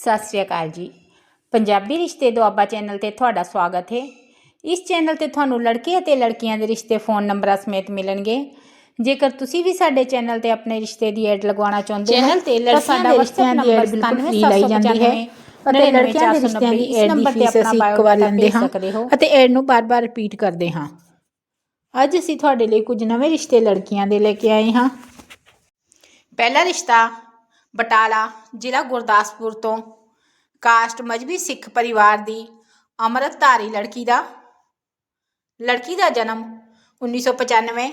ਸਤਿ ਸ਼੍ਰੀ ਅਕਾਲ ਜੀ। ਪੰਜਾਬੀ ਰਿਸ਼ਤੇ ਦੁਆਬਾ ਚੈਨਲ ਤੇ ਤੁਹਾਡਾ ਸਵਾਗਤ ਹੈ। ਇਸ ਚੈਨਲ ਤੇ ਤੁਹਾਨੂੰ ਲੜਕੇ ਅਤੇ ਲੜਕੀਆਂ ਦੇ ਰਿਸ਼ਤੇ ਫੋਨ ਨੰਬਰਾਂ ਸਮੇਤ ਮਿਲਣਗੇ। ਜੇਕਰ ਤੁਸੀਂ ਵੀ ਸਾਡੇ ਚੈਨਲ ਤੇ ਆਪਣੇ ਰਿਸ਼ਤੇ ਦੀ ਐਡ ਲਗਵਾਉਣਾ ਚਾਹੁੰਦੇ ਹੋ ਚੈਨਲ ਤੇ ਲੜਕੀਆਂ ਸਾਡਾ ਦੇ ਰਿਸ਼ਤਿਆਂ ਦੀ ਐਡ ਬਿਲਕੁਲ ਫ੍ਰੀ ਲਈ ਜਾਂਦੀ ਹੈ। ਅਤੇ ਲੜਕਿਆਂ ਦੇ ਰਿਸ਼ਤਿਆਂ ਦੀ ਐਡ ਦੀ ਫੀਸ ਅਸੀਂ ਇੱਕ ਵਾਰ ਲੈਂਦੇ ਹਾਂ ਅਤੇ ਐਡ ਨੂੰ ਬਾਰ-ਬਾਰ ਰਿਪੀਟ ਕਰਦੇ ਹਾਂ। ਅੱਜ ਅਸੀਂ ਤੁਹਾਡੇ ਲਈ ਕੁਝ ਨਵੇਂ ਰਿਸ਼ਤੇ ਲੜਕੀਆਂ ਦੇ ਲੈ ਕੇ ਆਏ ਹਾਂ। ਪਹਿਲਾ ਰਿਸ਼ਤਾ ਬਟਾਲਾ ਜ਼ਿਲ੍ਹਾ ਗੁਰਦਾਸਪੁਰ ਤੋਂ ਕਾਸਟ ਮਜਬੀ ਸਿੱਖ ਪਰਿਵਾਰ ਦੀ ਅੰਮ੍ਰਿਤਧਾਰੀ ਲੜਕੀ ਦਾ ਲੜਕੀ ਦਾ ਜਨਮ 1995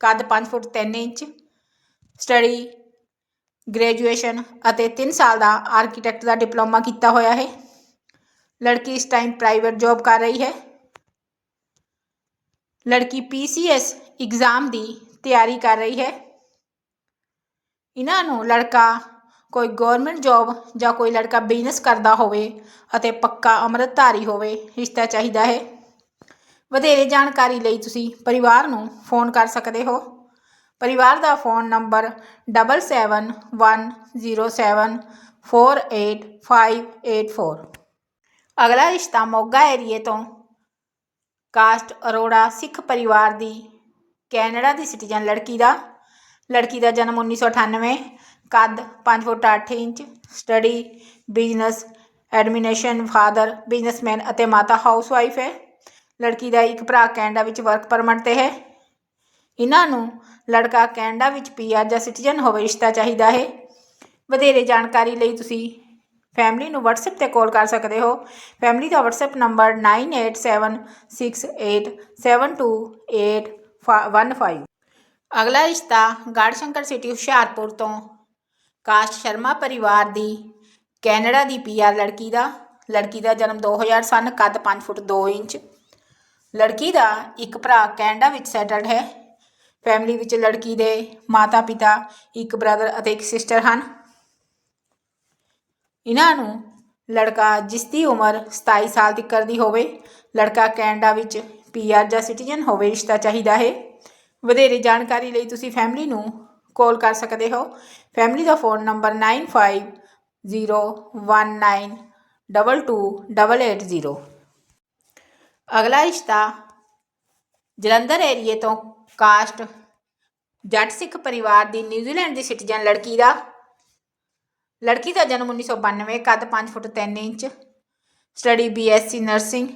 ਕੱਦ 5 ਫੁੱਟ 3 ਇੰਚ, ਸਟੱਡੀ ਗ੍ਰੈਜੂਏਸ਼ਨ ਅਤੇ 3 ਸਾਲ ਦਾ ਆਰਕੀਟੈਕਟ ਦਾ ਡਿਪਲੋਮਾ ਕੀਤਾ ਹੋਇਆ ਹੈ। ਲੜਕੀ ਇਸ ਟਾਈਮ ਪ੍ਰਾਈਵੇਟ ਜੌਬ ਕਰ ਰਹੀ ਹੈ। ਲੜਕੀ ਪੀਸੀਐਸ ਐਗਜ਼ਾਮ ਦੀ ਤਿਆਰੀ ਕਰ ਰਹੀ ਹੈ। ਇਹਨਾਂ ਨੂੰ ਲੜਕਾ ਕੋਈ ਗੌਰਮੈਂਟ ਜੋਬ ਜਾਂ ਕੋਈ ਲੜਕਾ ਬਿਜ਼ਨਸ ਕਰਦਾ ਹੋਵੇ ਅਤੇ ਪੱਕਾ ਅੰਮ੍ਰਿਤਧਾਰੀ ਹੋਵੇ, ਰਿਸ਼ਤਾ ਚਾਹੀਦਾ ਹੈ। ਵਧੇਰੇ ਜਾਣਕਾਰੀ ਲਈ ਤੁਸੀਂ ਪਰਿਵਾਰ ਨੂੰ ਫੋਨ ਕਰ ਸਕਦੇ ਹੋ। ਪਰਿਵਾਰ ਦਾ phone number double seven one zero seven four eight five eight four ਅਗਲਾ ਰਿਸ਼ਤਾ ਮੋਗਾ ਏਰੀਏ ਤੋਂ ਕਾਸਟ ਅਰੋੜਾ ਸਿੱਖ ਪਰਿਵਾਰ ਦੀ, ਕੈਨੇਡਾ ਦੀ ਸਿਟੀਜ਼ਨ ਲੜਕੀ ਦਾ ਲੜਕੀ ਦਾ ਜਨਮ 1998 ਕੱਦ 5 foot 8 inch study business administration father businessman ਅਤੇ ਮਾਤਾ ਹਾਊਸਵਾਈਫ ਹੈ ਲੜਕੀ ਦਾ ਇੱਕ ਭਰਾ ਕੈਨੇਡਾ ਵਿੱਚ ਵਰਕ ਪਰਮਿਟ ਤੇ ਹੈ ਇਹਨਾਂ ਨੂੰ ਲੜਕਾ ਕੈਨੇਡਾ ਵਿੱਚ ਪੀਆਰ ਜਾਂ ਸਿਟੀਜ਼ਨ ਹੋਵੇ ਰਿਸ਼ਤਾ ਚਾਹੀਦਾ ਹੈ ਵਧੇਰੇ ਜਾਣਕਾਰੀ ਲਈ ਤੁਸੀਂ ਫੈਮਿਲੀ ਨੂੰ WhatsApp ਤੇ ਕਾਲ ਕਰ ਸਕਦੇ ਹੋ ਫੈਮਿਲੀ ਦਾ WhatsApp ਨੰਬਰ 9876872815 ਅਗਲਾ ਰਿਸ਼ਤਾ ਗੜਸ਼ੰਕਰ ਸਿਟੀ ਹੁਸ਼ਿਆਰਪੁਰ ਤੋਂ। ਕਾਸ਼ ਸ਼ਰਮਾ ਪਰਿਵਾਰ ਦੀ, ਕੈਨੇਡਾ ਦੀ ਪੀਆਰ ਲੜਕੀ ਦਾ। ਲੜਕੀ ਦਾ ਜਨਮ 2000 ਸਨ, ਕੱਦ 5 ਫੁੱਟ 2 ਇੰਚ। ਲੜਕੀ ਦਾ ਇੱਕ ਭਰਾ ਕੈਨੇਡਾ ਵਿੱਚ ਸੈਟਲਡ ਹੈ। ਫੈਮਿਲੀ ਵਿੱਚ ਲੜਕੀ ਦੇ ਮਾਤਾ ਪਿਤਾ ਇੱਕ ਬ੍ਰਦਰ ਅਤੇ ਇੱਕ ਸਿਸਟਰ ਹਨ। ਇਹਨਾਂ ਨੂੰ ਲੜਕਾ ਜਿਸ ਦੀ ਉਮਰ 27 ਸਾਲ ਤੱਕ ਦੀ ਹੋਵੇ, ਲੜਕਾ ਕੈਨੇਡਾ ਵਿੱਚ ਪੀਆਰ ਜਾਂ ਸਿਟੀਜ਼ਨ ਹੋਵੇ, ਰਿਸ਼ਤਾ ਚਾਹੀਦਾ ਹੈ। ਵਧੇਰੇ ਜਾਣਕਾਰੀ ਲਈ ਤੁਸੀਂ ਫੈਮਿਲੀ ਨੂੰ ਕਾਲ ਕਰ ਸਕਦੇ ਹੋ। ਫੈਮਿਲੀ ਦਾ ਫੋਨ ਨੰਬਰ 9501922880 ਅਗਲਾ ਰਿਸ਼ਤਾ ਜਲੰਧਰ ਏਰੀਏ ਤੋਂ ਕਾਸਟ ਜੱਟ ਸਿੱਖ ਪਰਿਵਾਰ ਦੀ ਨਿਊਜ਼ੀਲੈਂਡ ਦੀ ਸਿਟੀਜ਼ਨ ਲੜਕੀ ਦਾ। ਲੜਕੀ ਦਾ ਜਨਮ 1992 ਕੱਦ 5 foot 3 inch study BSc nursing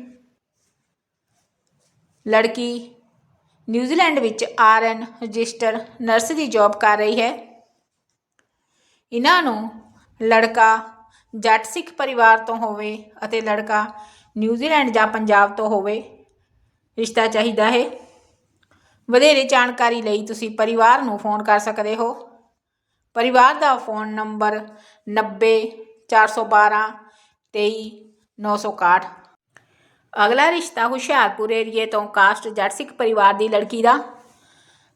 ਲੜਕੀ ਨਿਊਜ਼ੀਲੈਂਡ ਵਿੱਚ ਆਰਐਨ ਰਜਿਸਟਰ ਨਰਸ ਦੀ ਜੌਬ ਕਰ ਰਹੀ ਹੈ। ਇਹਨਾਂ ਨੂੰ ਲੜਕਾ ਜੱਟ ਸਿੱਖ ਪਰਿਵਾਰ ਤੋਂ ਹੋਵੇ ਅਤੇ ਲੜਕਾ ਨਿਊਜ਼ੀਲੈਂਡ ਜਾਂ ਪੰਜਾਬ ਤੋਂ ਹੋਵੇ ਰਿਸ਼ਤਾ ਚਾਹੀਦਾ ਹੈ। ਵਧੇਰੇ ਜਾਣਕਾਰੀ ਲਈ ਤੁਸੀਂ ਪਰਿਵਾਰ ਨੂੰ ਫੋਨ ਕਰ ਸਕਦੇ ਹੋ। ਪਰਿਵਾਰ ਦਾ ਫੋਨ ਨੰਬਰ 90 412 23 961 ਅਗਲਾ ਰਿਸ਼ਤਾ ਹੁਸ਼ਿਆਰਪੁਰ ਏਰੀਏ ਤੋਂ ਕਾਸਟ ਜੱਟ ਸਿੱਖ ਪਰਿਵਾਰ ਦੀ ਲੜਕੀ ਦਾ।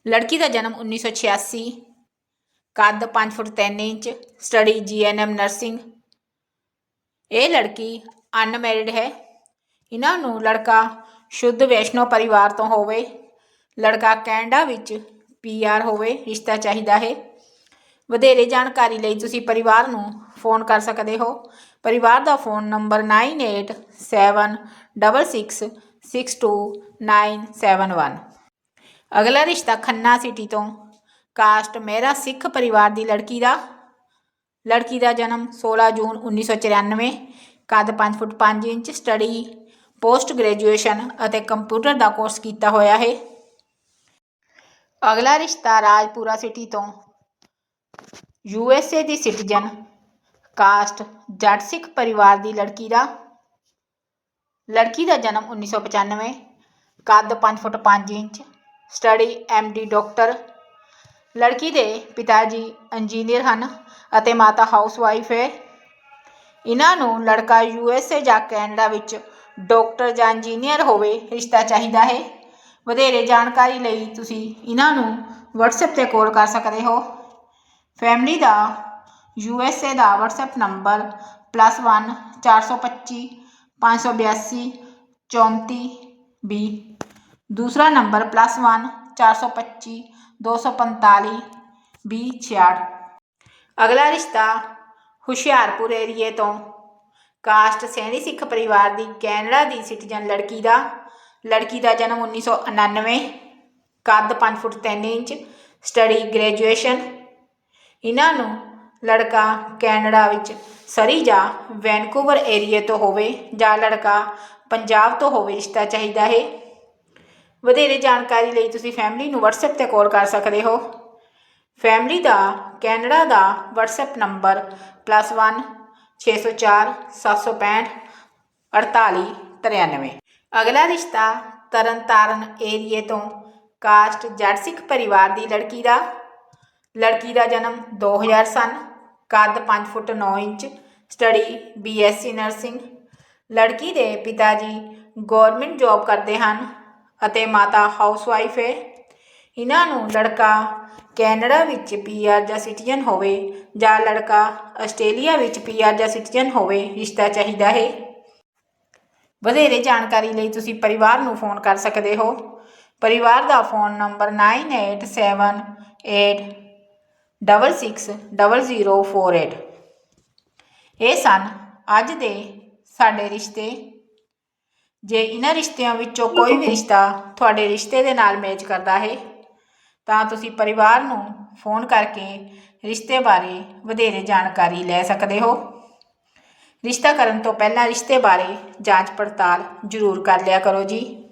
ਲੜਕੀ ਦਾ ਜਨਮ 1986 ਕੱਦ 5 foot 3 inch, study GNM nursing. ਇਹ ਲੜਕੀ ਅਨਮੈਰਿਡ ਹੈ। ਇਹਨਾਂ ਨੂੰ ਲੜਕਾ ਸ਼ੁੱਧ ਵੈਸ਼ਨੋ ਪਰਿਵਾਰ ਤੋਂ ਹੋਵੇ, ਲੜਕਾ ਕੈਨੇਡਾ ਵਿੱਚ ਪੀਆਰ ਹੋਵੇ, ਰਿਸ਼ਤਾ ਚਾਹੀਦਾ ਹੈ। ਵਧੇਰੇ ਜਾਣਕਾਰੀ ਲਈ ਤੁਸੀਂ ਪਰਿਵਾਰ ਨੂੰ ਫੋਨ ਕਰ ਸਕਦੇ ਹੋ ਪਰਿਵਾਰ ਦਾ ਫੋਨ ਨੰਬਰ 9876662971 ਅਗਲਾ ਰਿਸ਼ਤਾ ਖੰਨਾ ਸਿਟੀ ਤੋਂ ਕਾਸਟ ਮਹਿਰਾ ਸਿੱਖ ਪਰਿਵਾਰ ਦੀ ਲੜਕੀ ਦਾ ਲੜਕੀ ਦਾ ਜਨਮ 16 ਜੂਨ 1994 ਕੱਦ 5 foot 5 inch study post graduation ਅਤੇ ਕੰਪਿਊਟਰ ਦਾ ਕੋਰਸ ਕੀਤਾ ਹੋਇਆ ਹੈ ਅਗਲਾ ਰਿਸ਼ਤਾ ਰਾਜਪੁਰਾ ਸਿਟੀ ਤੋਂ ਯੂ ਐਸ ਏ ਦੀ ਸਿਟੀਜ਼ਨ ਕਾਸਟ ਜੱਟ ਸਿੱਖ ਪਰਿਵਾਰ ਦੀ ਲੜਕੀ ਦਾ। ਲੜਕੀ ਦਾ ਜਨਮ 1995 ਕੱਦ 5 foot 5 inch, study M D doctor. ਲੜਕੀ ਦੇ ਪਿਤਾ ਜੀ ਇੰਜੀਨੀਅਰ ਹਨ ਅਤੇ ਮਾਤਾ ਹਾਊਸਵਾਈਫ ਹੈ। ਇਹਨਾਂ ਨੂੰ ਲੜਕਾ ਯੂ ਐਸ ਏ ਜਾਂ ਕੈਨੇਡਾ ਵਿੱਚ ਡਾਕਟਰ ਜਾਂ ਇੰਜੀਨੀਅਰ ਹੋਵੇ ਰਿਸ਼ਤਾ ਚਾਹੀਦਾ ਹੈ। ਵਧੇਰੇ ਜਾਣਕਾਰੀ ਲਈ ਤੁਸੀਂ ਇਹਨਾਂ ਨੂੰ WhatsApp ਤੇ ਕਾਲ ਕਰ ਸਕਦੇ ਹੋ। ਫੈਮਿਲੀ ਦਾ ਯੂ ਐੱਸ ਏ ਦਾ ਵਟਸਐਪ ਨੰਬਰ +1 425 582 34 ਵੀਹ। ਦੂਸਰਾ ਨੰਬਰ +1 425 245 ਵੀਹ 66 ਅਗਲਾ ਰਿਸ਼ਤਾ ਹੁਸ਼ਿਆਰਪੁਰ ਏਰੀਏ ਤੋਂ। ਕਾਸਟ ਸੈਣੀ ਸਿੱਖ ਪਰਿਵਾਰ ਦੀ ਕੈਨੇਡਾ ਦੀ ਸਿਟੀਜ਼ਨ ਲੜਕੀ ਦਾ। ਲੜਕੀ ਦਾ ਜਨਮ 1999 ਕੱਦ 5 ਫੁੱਟ 3 ਇੰਚ, ਸਟੱਡੀ ਗ੍ਰੈਜੂਏਸ਼ਨ। ਇਹਨਾਂ ਨੂੰ ਲੜਕਾ ਕੈਨੇਡਾ ਵਿੱਚ ਸਰੀ ਜਾਂ ਵੈਨਕੂਵਰ ਏਰੀਏ ਤੋਂ ਹੋਵੇ ਜਾਂ ਲੜਕਾ ਪੰਜਾਬ ਤੋਂ ਹੋਵੇ, ਰਿਸ਼ਤਾ ਚਾਹੀਦਾ ਹੈ। ਵਧੇਰੇ ਜਾਣਕਾਰੀ ਲਈ ਤੁਸੀਂ ਫੈਮਿਲੀ ਨੂੰ WhatsApp ਤੇ ਕਾਲ ਕਰ ਸਕਦੇ ਹੋ। ਫੈਮਿਲੀ ਦਾ ਕੈਨੇਡਾ ਦਾ WhatsApp ਨੰਬਰ +1 604 765 48 93 ਅਗਲਾ ਰਿਸ਼ਤਾ ਤਰਨਤਾਰਨ ਏਰੀਏ ਤੋਂ ਕਾਸਟ ਜੱਟ ਸਿੱਖ ਪਰਿਵਾਰ ਦੀ ਲੜਕੀ ਦਾ। ਲੜਕੀ ਦਾ ਜਨਮ 2000 ਸਨ। ਕੱਦ 5 foot 9 inch, study BSc nursing. ਲੜਕੀ ਦੇ ਪਿਤਾ ਜੀ ਗਵਰਨਮੈਂਟ ਜੌਬ ਕਰਦੇ ਹਨ ਅਤੇ ਮਾਤਾ ਹਾਊਸਵਾਈਫ ਹੈ। ਇਹਨਾਂ ਨੂੰ ਲੜਕਾ ਕੈਨੇਡਾ ਵਿੱਚ ਪੀਆਰ ਜਾਂ ਸਿਟੀਜ਼ਨ ਹੋਵੇ ਜਾਂ ਲੜਕਾ ਆਸਟ੍ਰੇਲੀਆ ਵਿੱਚ ਪੀਆਰ ਜਾਂ ਸਿਟੀਜ਼ਨ ਹੋਵੇ, ਰਿਸ਼ਤਾ ਚਾਹੀਦਾ ਹੈ। ਵਧੇਰੇ ਜਾਣਕਾਰੀ ਲਈ ਤੁਸੀਂ ਪਰਿਵਾਰ ਨੂੰ ਫੋਨ ਕਰ ਸਕਦੇ ਹੋ। ਪਰਿਵਾਰ ਦਾ ਫੋਨ ਨੰਬਰ 9878660048 ਇਹ ਸਨ ਅੱਜ ਦੇ ਸਾਡੇ ਰਿਸ਼ਤੇ। ਜੇ ਇਹਨਾਂ ਰਿਸ਼ਤਿਆਂ ਵਿੱਚੋਂ ਕੋਈ ਵੀ ਰਿਸ਼ਤਾ ਤੁਹਾਡੇ ਰਿਸ਼ਤੇ ਦੇ ਨਾਲ ਮੈਚ ਕਰਦਾ ਹੈ, ਤਾਂ ਤੁਸੀਂ ਪਰਿਵਾਰ ਨੂੰ ਫੋਨ ਕਰਕੇ ਰਿਸ਼ਤੇ ਬਾਰੇ ਵਧੇਰੇ ਜਾਣਕਾਰੀ ਲੈ ਸਕਦੇ ਹੋ। ਰਿਸ਼ਤਾ ਕਰਨ ਤੋਂ ਪਹਿਲਾਂ ਰਿਸ਼ਤੇ ਬਾਰੇ ਜਾਂਚ ਪੜਤਾਲ ਜ਼ਰੂਰ ਕਰ ਲਿਆ ਕਰੋ ਜੀ।